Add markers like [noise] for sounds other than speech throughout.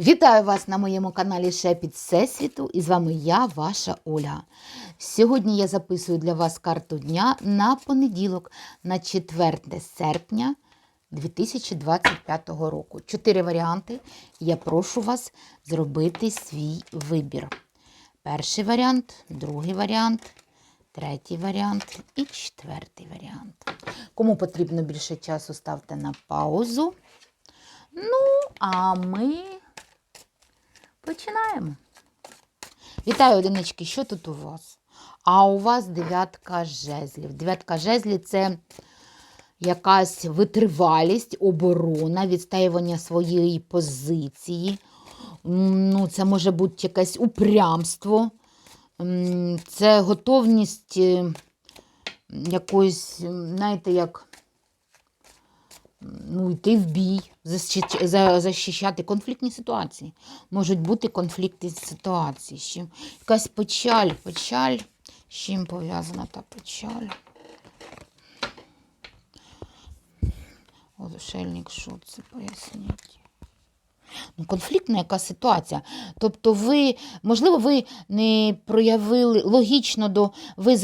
Вітаю вас на моєму каналі Шепіт Всесвіту і з вами я, ваша Оля. Сьогодні я записую для вас карту дня на понеділок, на 4 серпня 2025 року. Чотири варіанти. Я прошу вас зробити свій вибір. Перший варіант, другий варіант, третій варіант і четвертий варіант. Кому потрібно більше часу, ставте на паузу. Ну, а ми починаємо. Вітаю, одинички, що тут у вас? А у вас дев'ятка жезлів. Дев'ятка жезлів це якась витривалість, оборона, відстаювання своєї позиції. Ну, це може бути якесь упрямство, це готовність е, якоїсь, знаєте, як ну, йти в бій, защищати конфліктні ситуації. Можуть бути конфліктні ситуації. Чим? Якась печаль, печаль. З чим пов'язана та печаль? Отшельник, що це поясніть? Ну, конфліктна яка ситуація. Тобто, ви, можливо, ви не проявили логічно до ви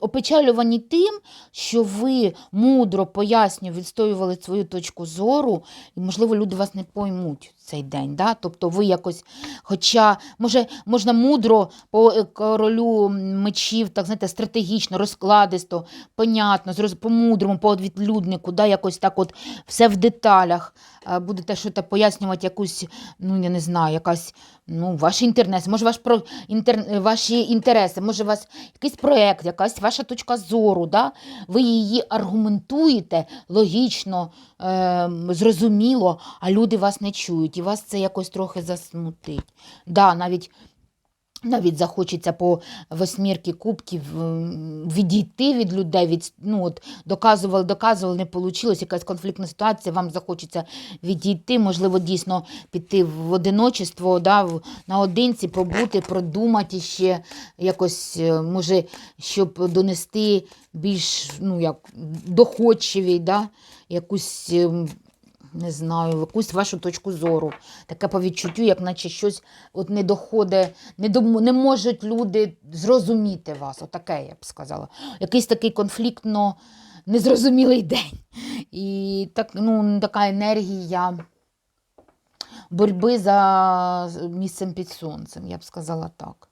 опечалювані тим, що ви мудро поясню, відстоювали свою точку зору, і, можливо, люди вас не поймуть цей день. Да? Тобто ви якось, хоча, може, можна мудро по е, королю мечів, так знаєте, стратегічно, розкладисто, понятно, по-мудрому, по відлюднику, да? якось так от все в деталях будете щось пояснювати, якусь, ну я не знаю, якась, ну, ваші інтереси, може ваш про інтер, ваші інтереси, може у вас якийсь проєкт, якась ваша точка зору, да? ви її аргументуєте логічно, е, зрозуміло, а люди вас не чують, вас це якось трохи засмутить. Да, навіть навіть захочеться по восьмірки кубків відійти від людей, від, ну, от, доказували, доказували, не вийшло, якась конфліктна ситуація, вам захочеться відійти, можливо, дійсно піти в одиночество, да, наодинці, побути, продумати ще якось, е, може, щоб донести більш ну, як, доходчиві, да, якусь. Не знаю, якусь вашу точку зору. Таке по відчуттю, як наче щось от не доходить, не, дом- не можуть люди зрозуміти вас. Отаке, я б сказала. Якийсь такий конфліктно незрозумілий день. І так, ну, така енергія боротьби за місцем під сонцем, я б сказала так.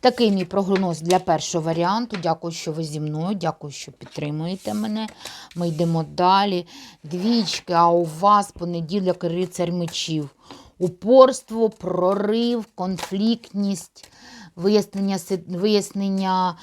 Такий мій прогноз для першого варіанту. Дякую, що ви зі мною. Дякую, що підтримуєте мене. Ми йдемо далі. Двічки, а у вас понеділок рицар мечів. Упорство, прорив, конфліктність, вияснення, вияснення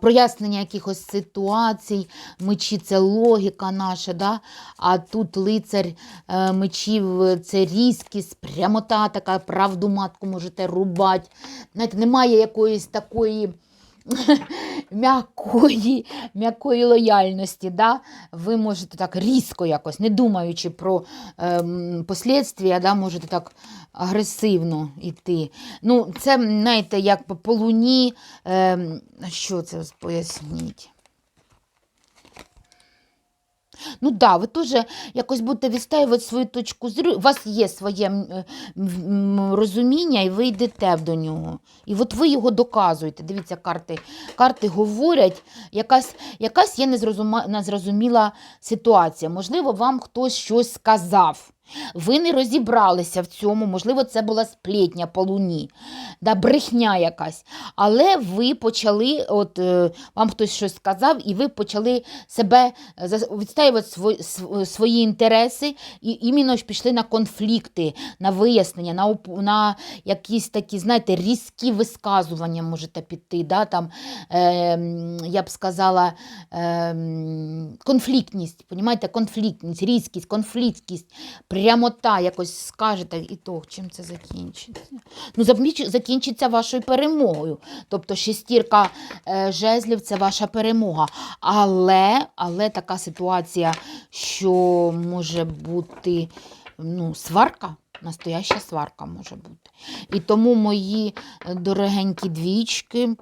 прояснення якихось ситуацій. Мечі це логіка наша, да? а тут лицар е, мечів це різкість, прямота, така правду матку можете рубати. Знаєте, немає якоїсь такої. М'якої, м'якої лояльності, да? ви можете так різко якось, не думаючи про ем, послідствія, да, можете так агресивно йти. Ну, це, знаєте, як по луні, ем, що це поясніть? Ну да, ви теж якось будете відстаювати свою точку зору. У вас є своє е, розуміння, і ви йдете до нього. І от ви його доказуєте. Дивіться, карти. Карти говорять, якась, якась є незрозуміла ситуація. Можливо, вам хтось щось сказав. Ви не розібралися в цьому, можливо, це була сплетня по луні, да, брехня якась. Але ви почали, от е, вам хтось щось сказав, і ви почали себе е, відстоювати свої, свої інтереси, і іменно ж пішли на конфлікти, на вияснення, на, на якісь такі, знаєте, різкі висказування можете піти. Да, там, е, я б сказала, е, конфліктність, понімаєте, конфліктність, різкість, конфліктність, прямота якось скажете, і то, чим це закінчиться? Ну, закінчиться вашою перемогою. Тобто шестірка е, жезлів це ваша перемога. Але, але така ситуація, що може бути ну, сварка. Настояща сварка може бути. І тому мої е, дорогенькі двічки,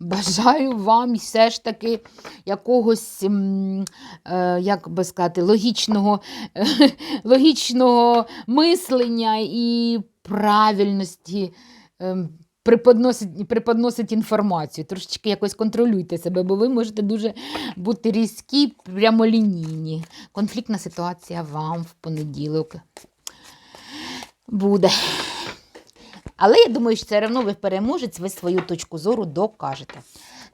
Бажаю вам все ж таки якогось, е, як би сказати, логічного, [laughs] логічного мислення і правильності ем, преподносить, преподносить інформацію. Трошечки якось контролюйте себе, бо ви можете дуже бути різкі, прямолінійні. Конфліктна ситуація вам в понеділок буде. Але я думаю, що все одно ви переможець, ви свою точку зору докажете.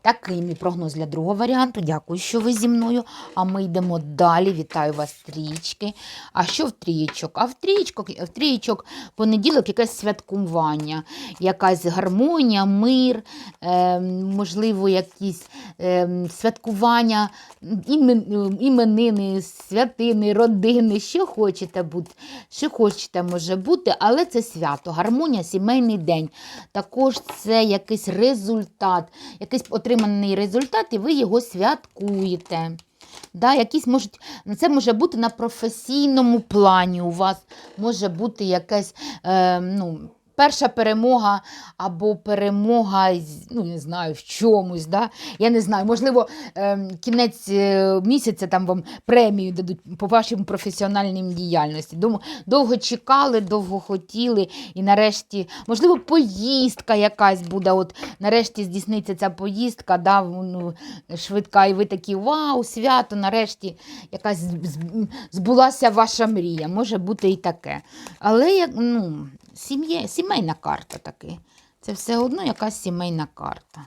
Такий мій прогноз для другого варіанту. Дякую, що ви зі мною. А ми йдемо далі. Вітаю вас трічки. А що в трієчок? А в трієчок, в трієчок понеділок якесь святкування, якась гармонія, мир, е, можливо, якісь е, святкування, імен, іменини, святини, родини, що хочете бути, що хочете може бути, але це свято, гармонія, сімейний день. Також це якийсь результат, якийсь отриманий результат, і ви його святкуєте. Да, якісь можуть, це може бути на професійному плані. У вас може бути якась е, ну, перша перемога або перемога, ну, не знаю, в чомусь. Да? Я не знаю, можливо, е, кінець е, місяця там вам премію дадуть по вашим професіональним діяльності. Дум- Довго чекали, довго хотіли, і нарешті, можливо, поїздка якась буде. От нарешті здійсниться ця поїздка, да, ну, швидка, і ви такі вау, свято, нарешті якась збулася ваша мрія. Може бути і таке. Але як, ну, сім'є, сімейна карта таки. Це все одно якась сімейна карта.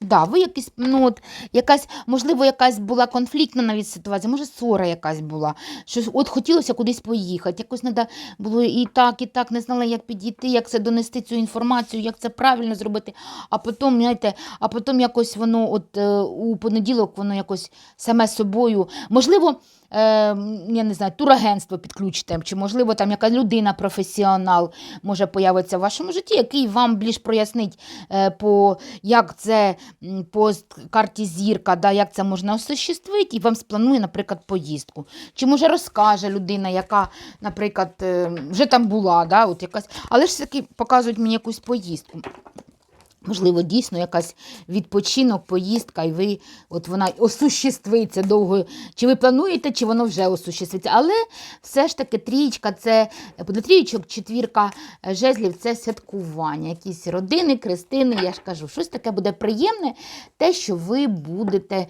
Да, ви якісь, ну, от, якась, можливо, якась була конфліктна навіть ситуація, може, ссора якась була. Щось, от хотілося кудись поїхати. Якось треба було і так, і так, не знала, як підійти, як це донести цю інформацію, як це правильно зробити. А потім, знаєте, а потім якось воно, от е, у понеділок, воно якось саме собою. Можливо, е, я не знаю, турагентство підключите, чи, можливо, там яка людина, професіонал може появитися в вашому житті, який вам більш прояснить, е, по, як це по карті зірка, да, як це можна осуществити, і вам спланує, наприклад, поїздку. Чи може розкаже людина, яка, наприклад, е, вже там була, да, от якась, але ж таки показують мені якусь поїздку. Можливо, дійсно якась відпочинок, поїздка, і ви от вона осуществиться довго. Чи ви плануєте, чи воно вже осуществиться. Але все ж таки трієчка це для трієчок четвірка е, жезлів це святкування, якісь родини, крестини. Я ж кажу, щось таке буде приємне, те, що ви будете.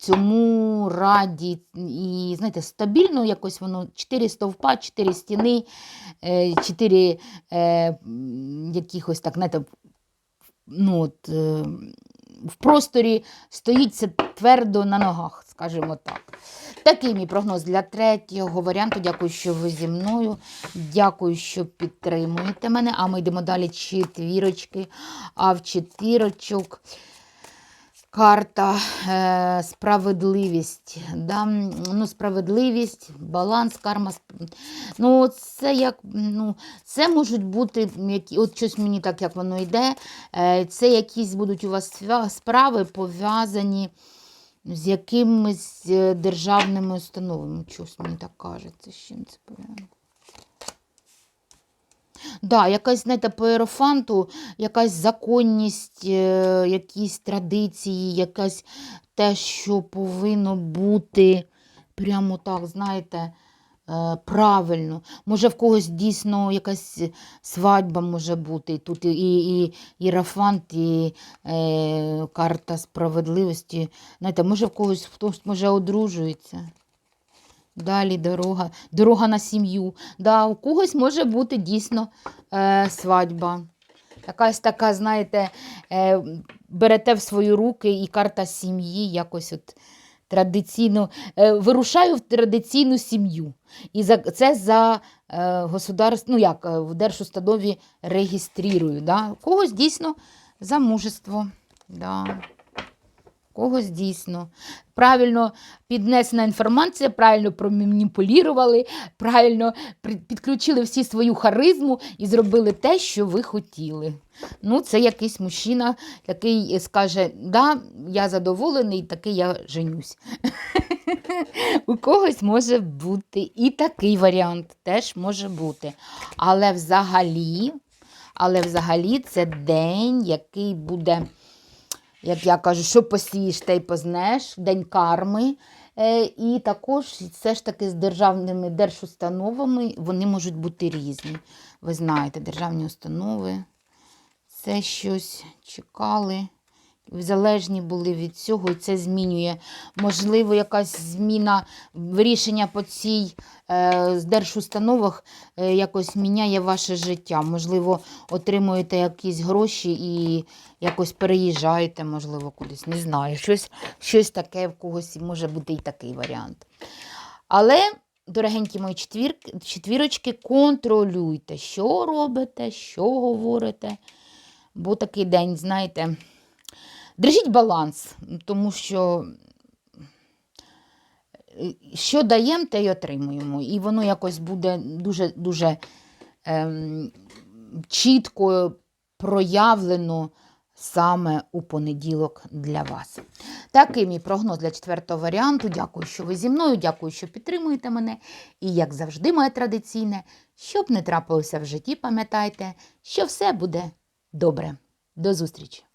Цьому раді і знаєте, стабільно якось воно чотири стовпа, чотири стіни, е, чотири е, якихось так, знаєте, ну, от, е, в просторі стоїть твердо на ногах, скажімо так. Такий мій прогноз для третього варіанту. Дякую, що ви зі мною. Дякую, що підтримуєте мене. А ми йдемо далі четвірочки. А в четвірочок карта е, справедливість. Да? Ну, справедливість, баланс, карма. Ну, це як, ну, це можуть бути, які, от щось мені так, як воно йде, е, це якісь будуть у вас справи пов'язані з якимись е, державними установами. Щось мені так кажеться, з чим це пов'язано. Да, якась, знаєте, по ерофанту, якась законність, е, якісь традиції, якась те, що повинно бути прямо так, знаєте, е, правильно. Може, в когось дійсно якась свадьба може бути. Тут і, і, і іерофант, і е, карта справедливості. Знаєте, може, в когось хтось може одружується. Далі дорога, дорога на сім'ю. Да, у когось може бути дійсно е, свадьба. Якась така, знаєте, е, берете в свої руки і карта сім'ї якось от традиційно. Е, вирушаю в традиційну сім'ю. І за, це за е, государство, ну як, е, в держустанові реєструю. Да? У когось дійсно замужество. Да. Когось дійсно. Правильно піднесена інформація, правильно проманіпулювали, правильно підключили всі свою харизму і зробили те, що ви хотіли. Ну, це якийсь мужчина, який скаже, да, я задоволений, такий я женюсь. [laughs] У когось може бути і такий варіант теж може бути. Але взагалі, Але взагалі це день, який буде, як я кажу, що посієш, те й познеш, день карми. Е, І також все ж таки з державними держустановами вони можуть бути різні. Ви знаєте, державні установи це щось чекали, залежні були від цього, і це змінює. Можливо, якась зміна рішення по цій е, держустановах е, якось міняє ваше життя. Можливо, отримуєте якісь гроші і якось переїжджаєте, можливо, кудись. Не знаю. Щось, щось таке в когось може бути і такий варіант. Але, дорогенькі мої четвірки, четвірочки, контролюйте, що робите, що говорите. Бо такий день, знаєте, держіть баланс, тому що що даємо, те й отримуємо. І воно якось буде дуже, дуже ем, чітко проявлено саме у понеділок для вас. Такий мій прогноз для четвертого варіанту. Дякую, що ви зі мною, дякую, що підтримуєте мене. І, як завжди, моє традиційне, щоб не трапилося в житті, пам'ятайте, що все буде добре. До зустрічі!